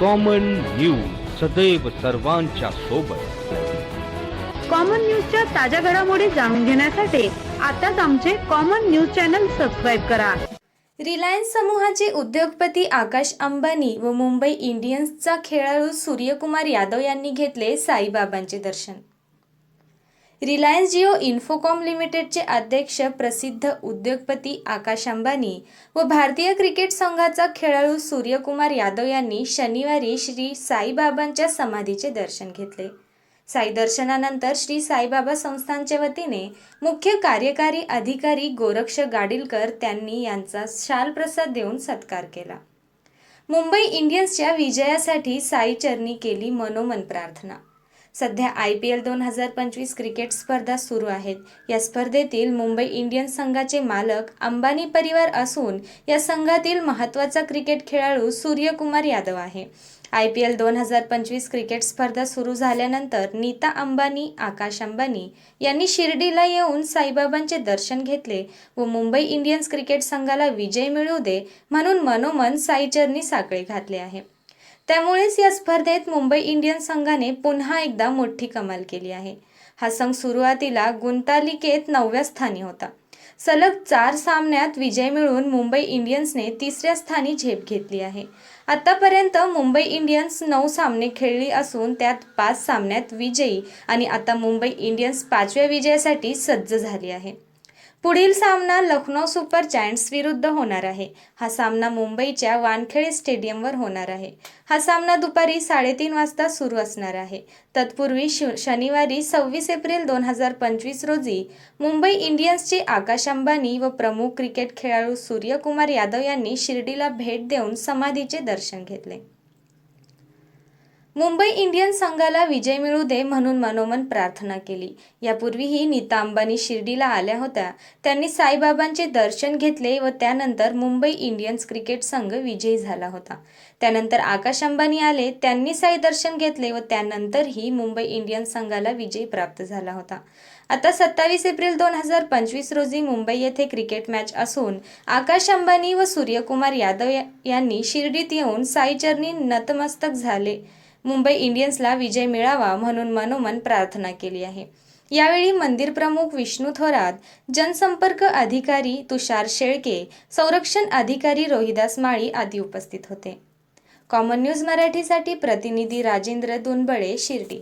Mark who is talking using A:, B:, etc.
A: Common news सदैव सर्वांच्या सोबत.
B: कॉमन न्यूजच्या ताज्या घडामोडी जाणून घेण्यासाठी आताच आमचे कॉमन न्यूज चॅनल सबस्क्राईब करा.
C: रिलायन्स समूहाचे उद्योगपती आकाश अंबानी व मुंबई इंडियन्सचा खेळाडू सूर्यकुमार यादव यांनी घेतले साईबाबांचे दर्शन. रिलायन्स जिओ इन्फोकॉम लिमिटेडचे अध्यक्ष प्रसिद्ध उद्योगपती आकाश अंबानी व भारतीय क्रिकेट संघाचा खेळाडू सूर्यकुमार यादव यांनी शनिवारी श्री साईबाबांच्या समाधीचे दर्शन घेतले. साई दर्शनानंतर श्री साईबाबा संस्थानच्या वतीने मुख्य कार्यकारी अधिकारी गोरक्ष गाडीलकर त्यांनी यांचा शाल प्रसाद देऊन सत्कार केला. मुंबई इंडियन्सच्या विजयासाठी साई चरणी केली मनोमन प्रार्थना सध्या आय पी एल दोन हजार पंचवीस क्रिकेट स्पर्धा सुरू आहेत. या स्पर्धेतील मुंबई इंडियन्स संघाचे मालक अंबानी परिवार असून या संघातील महत्त्वाचा क्रिकेट खेळाडू सूर्यकुमार यादव आहे. आय पी एल दोन हजार पंचवीस क्रिकेट स्पर्धा सुरू झाल्यानंतर नीता अंबानी आकाश अंबानी यांनी शिर्डीला येऊन साईबाबांचे दर्शन घेतले व मुंबई इंडियन्स क्रिकेट संघाला विजय मिळू दे म्हणून मनोमन साईचरणी साखळी घातले आहे. त्यामुळेच या स्पर्धेत मुंबई इंडियन्स संघाने पुन्हा एकदा मोठी कमाल केली आहे. हा संघ सुरुवातीला गुंतालिकेत नवव्या स्थानी होता. सलग चार सामन्यात विजय मिळवून मुंबई इंडियन्सने तिसऱ्या स्थानी झेप घेतली आहे. आतापर्यंत मुंबई इंडियन्स नऊ सामने खेळली असून त्यात पाच सामन्यात विजयी आणि आता मुंबई इंडियन्स पाचव्या विजयासाठी सज्ज झाली आहे. पुढील सामना लखनौ सुपर जायंट्स विरुद्ध होणार आहे. हा सामना मुंबईच्या वानखेडे स्टेडियमवर होणार आहे. हा सामना दुपारी साडेतीन वाजता सुरू असणार आहे. तत्पूर्वी शनिवारी सव्वीस एप्रिल दोन हजार पंचवीस रोजी मुंबई इंडियन्सचे आकाश अंबानी व प्रमुख क्रिकेट खेळाडू सूर्यकुमार यादव यांनी शिर्डीला भेट देऊन समाधीचे दर्शन घेतले. मुंबई इंडियन संघाला विजय मिळू दे म्हणून मनोमन प्रार्थना केली. यापूर्वीही नीता अंबानी शिर्डीला आल्या होत्या. त्यांनी साईबाबांचे दर्शन घेतले व त्यानंतर मुंबई इंडियन्स क्रिकेट संघ विजयी झाला होता. त्यानंतर आकाश अंबानी आले त्यांनी साई दर्शन घेतले व त्यानंतरही मुंबई इंडियन्स संघाला विजय प्राप्त झाला होता. आता सत्तावीस एप्रिल दोन हजार पंचवीस रोजी मुंबई येथे क्रिकेट मॅच असून आकाश अंबानी व सूर्यकुमार यादव यांनी शिर्डीत येऊन साईचरणी नतमस्तक झाले. मुंबई इंडियन्सला विजय मिळावा म्हणून मनोमन प्रार्थना केली आहे. यावेळी मंदिर प्रमुख विष्णू थोरात जनसंपर्क अधिकारी तुषार शेळके संरक्षण अधिकारी रोहिदास माळी आदी उपस्थित होते. कॉमन न्यूज मराठीसाठी प्रतिनिधी राजेंद्र दुनबळे शिर्डी.